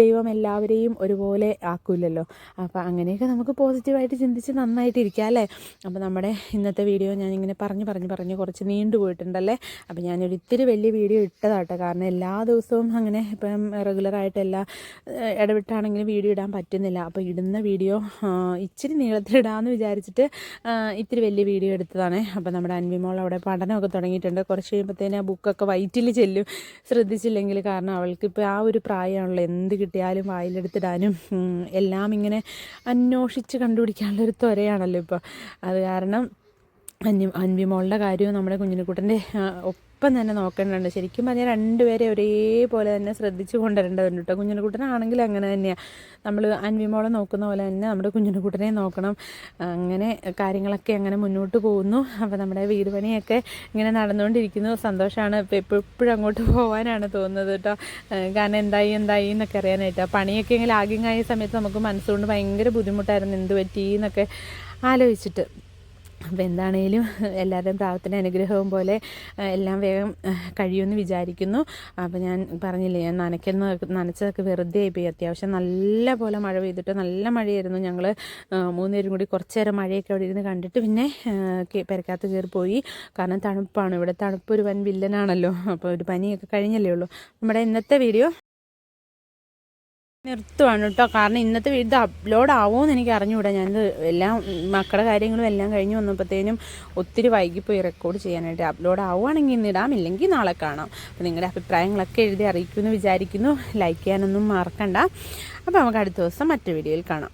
ദൈവം എല്ലാവരെയും ഒരുപോലെ ആക്കൂലല്ലോ. അപ്പോൾ അങ്ങനെയൊക്കെ നമുക്ക് പോസിറ്റീവായിട്ട് ചിന്തിച്ച് നന്നായിട്ട് ഇരിക്കാം അല്ലേ? അപ്പോൾ നമ്മുടെ ഇന്നത്തെ വീഡിയോ ഞാനിങ്ങനെ പറഞ്ഞ് പറഞ്ഞ് പറഞ്ഞ് കുറച്ച് നീണ്ടു പോയിട്ടുണ്ടല്ലേ? അപ്പോൾ ഞാനൊരു ഇത്തിരി വലിയ വീഡിയോ ഇട്ടതാട്ടോ. കാരണം എല്ലാ ദിവസവും അങ്ങനെ ഇപ്പം റെഗുലറായിട്ട് എല്ലാ ഇടവിട്ടാണെങ്കിലും വീഡിയോ ഇടാൻ പറ്റുന്നില്ല. അപ്പോൾ ഇടുന്ന വീഡിയോ ഇച്ചിരി നീളത്തിലിടാമെന്ന് വിചാരിച്ചിട്ട് ഇത്തിരി വലിയ വീഡിയോ എടുത്തതാണ്. അപ്പോൾ നമ്മുടെ അൻവിമോൾ അവിടെ പഠനമൊക്കെ തുടങ്ങിയിട്ടുണ്ട്. കുറച്ച് കഴിയുമ്പോഴത്തേന് ആ ബുക്കൊക്കെ വയറ്റിൽ ചെല്ലും. ശ്രദ്ധിച്ചില്ലെങ്കിൽ കാരണം അവൾക്ക് അവൾക്കിപ്പോൾ ആ ഒരു പ്രായമാണല്ലോ. എന്ത് കിട്ടിയാലും വായിലെടുത്തിടാനും എല്ലാം ഇങ്ങനെ അന്വേഷിച്ച് കണ്ടുപിടിക്കാനുള്ളൊരു ത്വരയാണല്ലോ ഇപ്പോൾ അത് കാരണം അന്യ അൻവിമോളുടെ കാര്യവും നമ്മുടെ കുഞ്ഞിനെക്കുട്ടന്റെ ഒപ്പം തന്നെ നോക്കേണ്ടതുണ്ട്. ശരിക്കും പറഞ്ഞാൽ രണ്ടുപേരെ ഒരേപോലെ തന്നെ ശ്രദ്ധിച്ച് കൊണ്ടുവരേണ്ടതുണ്ട് കേട്ടോ. കുഞ്ഞിനെക്കുട്ടനാണെങ്കിൽ അങ്ങനെ തന്നെയാണ് നമ്മൾ അൻവിമോളെ നോക്കുന്ന പോലെ തന്നെ നമ്മുടെ കുഞ്ഞിനെക്കുട്ടനെ നോക്കണം. അങ്ങനെ കാര്യങ്ങളൊക്കെ അങ്ങനെ മുന്നോട്ട് പോകുന്നു. അപ്പോൾ നമ്മുടെ വീട് പണിയൊക്കെ ഇങ്ങനെ നടന്നുകൊണ്ടിരിക്കുന്നു. സന്തോഷമാണ് ഇപ്പോൾ എപ്പോഴും അങ്ങോട്ട് പോകാനാണ് തോന്നുന്നത് കേട്ടോ. കാരണം എന്തായി എന്തായി എന്നൊക്കെ അറിയാനായിട്ട്. പണിയൊക്കെ ഇങ്ങനെ ആയ സമയത്ത് നമുക്ക് മനസ്സുകൊണ്ട് ഭയങ്കര ബുദ്ധിമുട്ടായിരുന്നു. എന്ത് പറ്റി എന്നൊക്കെ ആലോചിച്ചിട്ട്. അപ്പോൾ എന്താണേലും എല്ലാവരുടെയും പ്രാർത്ഥന അനുഗ്രഹവും പോലെ എല്ലാം വേഗം കഴിയുമെന്ന് വിചാരിക്കുന്നു. അപ്പോൾ ഞാൻ പറഞ്ഞില്ലേ ഞാൻ നനയ്ക്കുന്ന നനച്ചതൊക്കെ വെറുതെ ആയിപ്പോയി. അത്യാവശ്യം നല്ല പോലെ മഴ പെയ്തിട്ട് നല്ല മഴയായിരുന്നു ഞങ്ങൾ മൂന്നുപേരും കൂടി കുറച്ച് നേരം മഴയൊക്കെ അവിടെ ഇരുന്ന് കണ്ടിട്ട് പിന്നെ പെരക്കാത്ത കയറി പോയി കാരണം തണുപ്പാണ്. ഇവിടെ തണുപ്പ് ഒരു വൻ വില്ലനാണല്ലോ. അപ്പോൾ ഒരു പനിയൊക്കെ കഴിഞ്ഞല്ലേ ഉള്ളൂ. നമ്മുടെ ഇന്നത്തെ വീഡിയോ നിർത്തുവാണ് കേട്ടോ. കാരണം ഇന്നത്തെ വീഡിയോ അപ്ലോഡ് ആവുമെന്ന് എനിക്ക് അറിഞ്ഞുകൂടാ ഞാനിത് എല്ലാം മക്കളുടെ കാര്യങ്ങളും എല്ലാം കഴിഞ്ഞ് വന്നപ്പോഴത്തേനും ഒത്തിരി വൈകിപ്പോയി റെക്കോർഡ് ചെയ്യാനായിട്ട്. അപ്ലോഡ് ആവുകയാണെങ്കിൽ ഇന്ന് ഇടാം ഇല്ലെങ്കിൽ നാളെ കാണാം. അപ്പോൾ നിങ്ങളുടെ അഭിപ്രായങ്ങളൊക്കെ എഴുതി അറിയിക്കുമെന്ന് വിചാരിക്കുന്നു. ലൈക്ക് ചെയ്യാനൊന്നും മറക്കണ്ട. അപ്പോൾ നമുക്ക് അടുത്ത ദിവസം മറ്റു വീഡിയോയിൽ കാണാം.